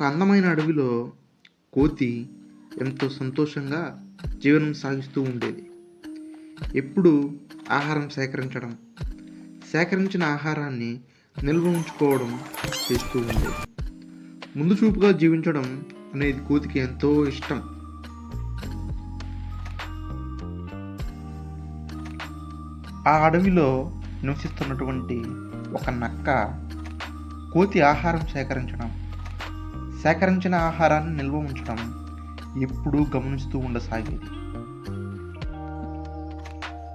ఒక అందమైన అడవిలో కోతి ఎంతో సంతోషంగా జీవనం సాగిస్తూ ఉండేది. ఎప్పుడు ఆహారం సేకరించడం సేకరించిన ఆహారాన్ని నిల్వ ఉంచుకోవడం చేస్తూ ఉండేది. ముందు చూపుగా జీవించడం అనేది కోతికి ఎంతో ఇష్టం. ఆ అడవిలో నివసిస్తున్నటువంటి ఒక నక్క కోతి ఆహారం సేకరించడం సేకరించిన ఆహారాన్ని నిల్వ ఉంచడం ఎప్పుడూ గమనిస్తూ ఉండసాగేది.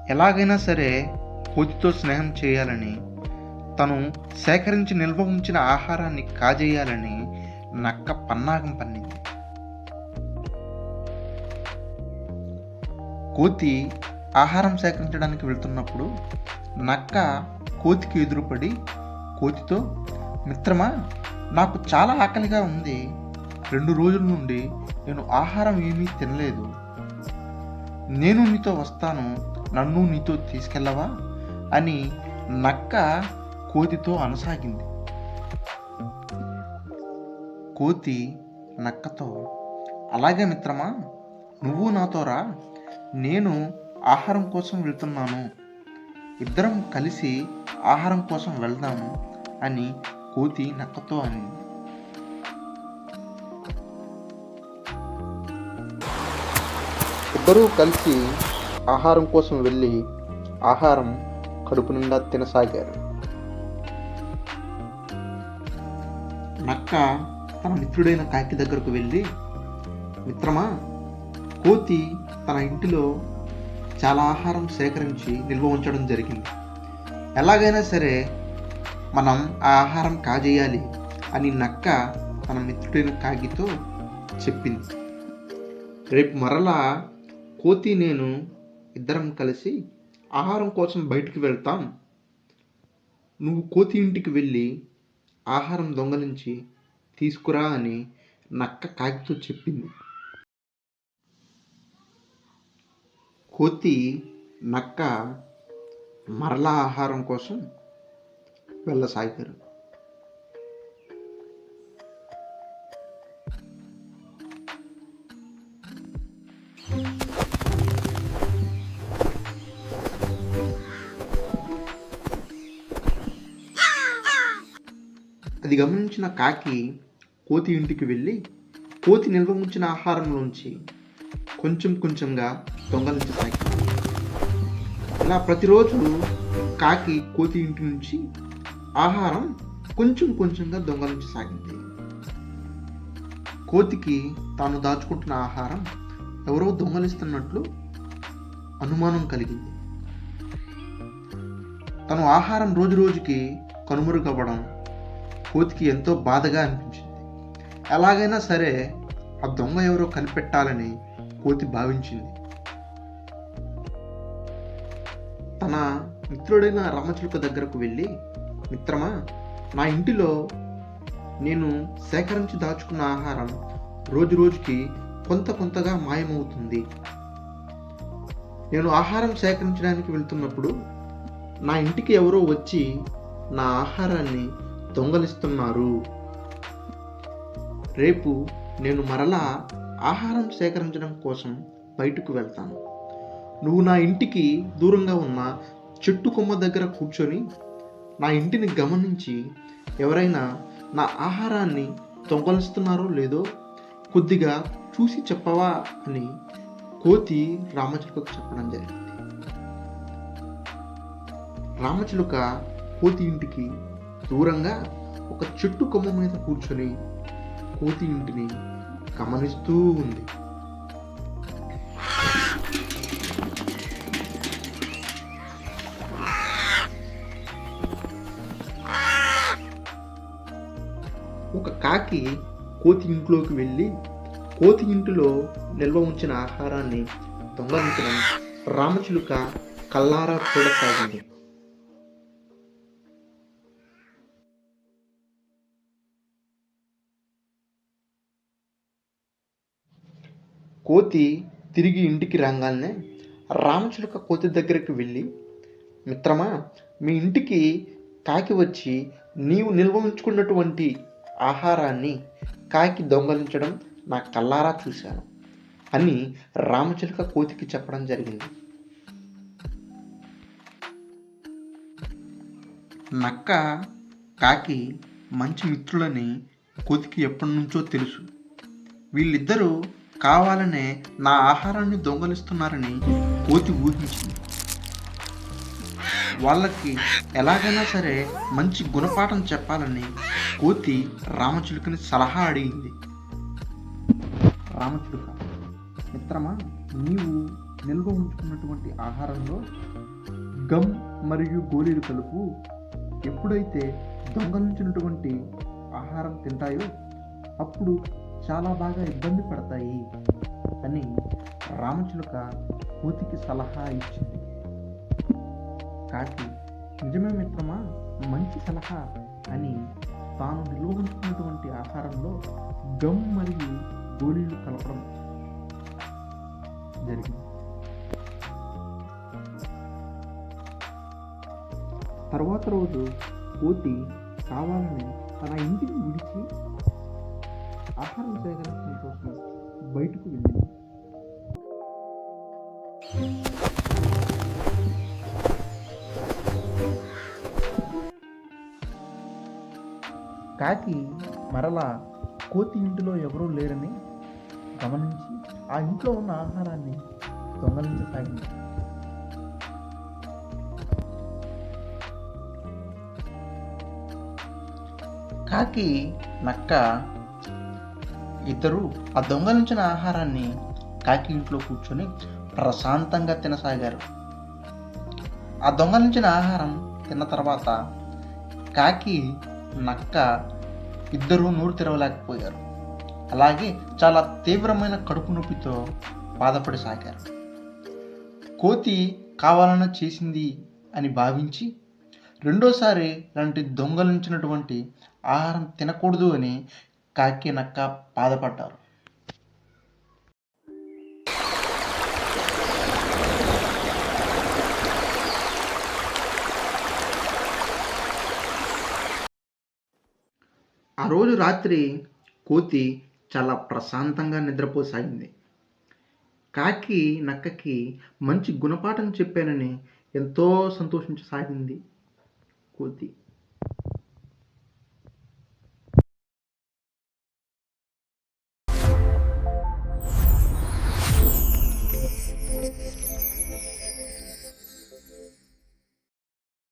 ఎలాగైనా సరే కోతితో స్నేహం చేయాలని తను సేకరించి నిల్వ ఉంచిన ఆహారాన్ని కాజేయాలని నక్క పన్నాగం పన్నింది. కోతి ఆహారం సేకరించడానికి వెళ్తున్నప్పుడు నక్క కోతికి ఎదురుపడి కోతితో మిత్రమా నాకు చాలా ఆకలిగా ఉంది. రెండు రోజుల నుండి నేను ఆహారం ఏమీ తినలేదు. నేను నీతో వస్తాను నన్ను నీతో తీసుకెళ్ళవా? అని నక్క కోతితో అనసాగింది. కోతి నక్కతో అలాగే మిత్రమా నువ్వు నాతో రా. నేను ఆహారం కోసం వెళ్తున్నాను. ఇద్దరం కలిసి ఆహారం కోసం వెళ్దాము అని కోతి నక్కతో అనింది ఇద్దరూ కలిసి ఆహారం కోసం వెళ్ళి ఆహారం కడుపు నిండా తినసాగారు. నక్క తన మిత్రుడైన కాకి దగ్గరకు వెళ్ళి మిత్రమా కోతి తన ఇంటిలో చాలా ఆహారం సేకరించి నిల్వ ఉంచడం జరిగింది. ఎలాగైనా సరే మనం ఆ ఆహారం కాజేయాలి అని నక్క తన మిత్రుడైన కాగితో చెప్పింది. రేపు మరలా కోతి నేను ఇద్దరం కలిసి ఆహారం కోసం బయటికి వెళ్తాం. నువ్వు కోతి ఇంటికి వెళ్ళి ఆహారం దొంగలించి తీసుకురా అని నక్క కాగితో చెప్పింది. కోతి నక్క మరలా ఆహారం కోసం వెళ్ళసాగారు అది గమనించిన కాకి కోతి ఇంటికి వెళ్ళి కోతి నిల్వ ఉంచిన ఆహారంలోంచి కొంచెం కొంచెంగా దొంగలించసాగింది ఇలా ప్రతిరోజు కాకి కోతి ఇంటి నుంచి ఆహారం కొంచెం కొంచెంగా దొంగలించసాగింది కోతికి తాను దాచుకుంటున్న ఆహారం ఎవరో దొంగలిస్తున్నట్లు అనుమానం కలిగింది. తను ఆహారం రోజు రోజుకి కనుమరుగవ్వడం కోతికి ఎంతో బాధగా అనిపించింది. ఎలాగైనా సరే ఆ దొంగ ఎవరో కనిపెట్టాలని కోతి భావించింది. తన మిత్రుడైన రామచిలుక దగ్గరకు వెళ్ళి మిత్రమా నా ఇంటిలో నేను సేకరించి దాచుకున్న ఆహారం రోజు రోజుకి కొంత కొంతగా మాయమవుతుంది. నేను ఆహారం సేకరించడానికి వెళ్తున్నప్పుడు నా ఇంటికి ఎవరో వచ్చి నా ఆహారాన్ని దొంగలిస్తున్నారు. రేపు నేను మరలా ఆహారం సేకరించడం కోసం బయటకు వెళ్తాను. నువ్వు నా ఇంటికి దూరంగా ఉన్న చెట్టు కొమ్మ దగ్గర కూర్చొని నా ఇంటిని గమనించి ఎవరైనా నా ఆహారాన్ని దొంగలిస్తున్నారో లేదో కొద్దిగా చూసి చెప్పవా అని కోతి రామచిలుకకు చెప్పడం జరిగింది. రామచిలుక కోతి ఇంటికి దూరంగా ఒక చెట్టు కొమ్మ మీద కూర్చొని కోతి ఇంటిని గమనిస్తూ ఉంది. ఒక కాకి కోతి ఇంట్లోకి వెళ్ళి కోతి ఇంటిలో నిల్వ ఉంచిన ఆహారాన్ని దొంగలించడం రామచిలుక కల్లారా చూడసాగింది. కోతి తిరిగి ఇంటికి రాగానే రామచిలుక కోతి దగ్గరికి వెళ్ళి మిత్రమా మీ ఇంటికి కాకి వచ్చి నీవు నిల్వ ఉంచుకున్నటువంటి ఆహారాన్ని కాకి దొంగలించడం నా కల్లారా చూశాను అని రామచిలుక కోతికి చెప్పడం జరిగింది. నక్క కాకి మంచి మిత్రులని కోతికి ఎప్పటి నుంచో తెలుసు. వీళ్ళిద్దరూ కావాలనే నా ఆహారాన్ని దొంగలిస్తున్నారని కోతి ఊహించింది. వాళ్ళకి ఎలాగైనా సరే మంచి గుణపాఠం చెప్పాలని కోతి రామచిలుకని సలహా అడిగింది. రామచిలుక మిత్రమా నీవు నిల్వ ఉంచుకున్నటువంటి ఆహారంలో గమ్ మరియు గోళీలు కలుపు. ఎప్పుడైతే దొంగలించినటువంటి ఆహారం తింటాయో అప్పుడు చాలా బాగా ఇబ్బంది పడతాయి అని రామచిలుక కోతికి సలహా ఇచ్చింది. కాకి నిజమే మిత్రమా? మంచి సలహా అని తాను నిలువదించుకున్నటువంటి ఆహారంలో గమ్ మరియు గోళీలు కలపడం జరిగింది. తర్వాత రోజు కోతి కావాలని తన ఇంటిని విడిచి ఆహారం సేకరించడం కోసం బయటకు వెళ్ళింది. కాకి మరలా కోతి ఇంటిలో ఎవరూ లేరని గమనించి ఆ ఇంట్లో ఉన్న ఆహారాన్ని దొంగలించసాగింది. కాకి నక్క ఇద్దరు ఆ దొంగలించిన ఆహారాన్ని కాకి ఇంట్లో కూర్చొని ప్రశాంతంగా తినసాగారు. ఆ దొంగలించిన ఆహారం తిన్న తర్వాత కాకి నక్క ఇద్దరూ నూరు తెరవలేకపోయారు. అలాగే చాలా తీవ్రమైన కడుపు నొప్పితో బాధపడి సాగారు. కోతి కావాలన్నా చేసింది అని భావించి రెండోసారి ఇలాంటి దొంగలించినటువంటి ఆహారం తినకూడదు అని కాకి నక్క బాధపడ్డారు. ఆ రోజు రాత్రి కోతి చాలా ప్రశాంతంగా నిద్రపోసాగింది. కాకి నక్కకి మంచి గుణపాఠం చెప్పానని ఎంతో సంతోషించసాగింది కోతి.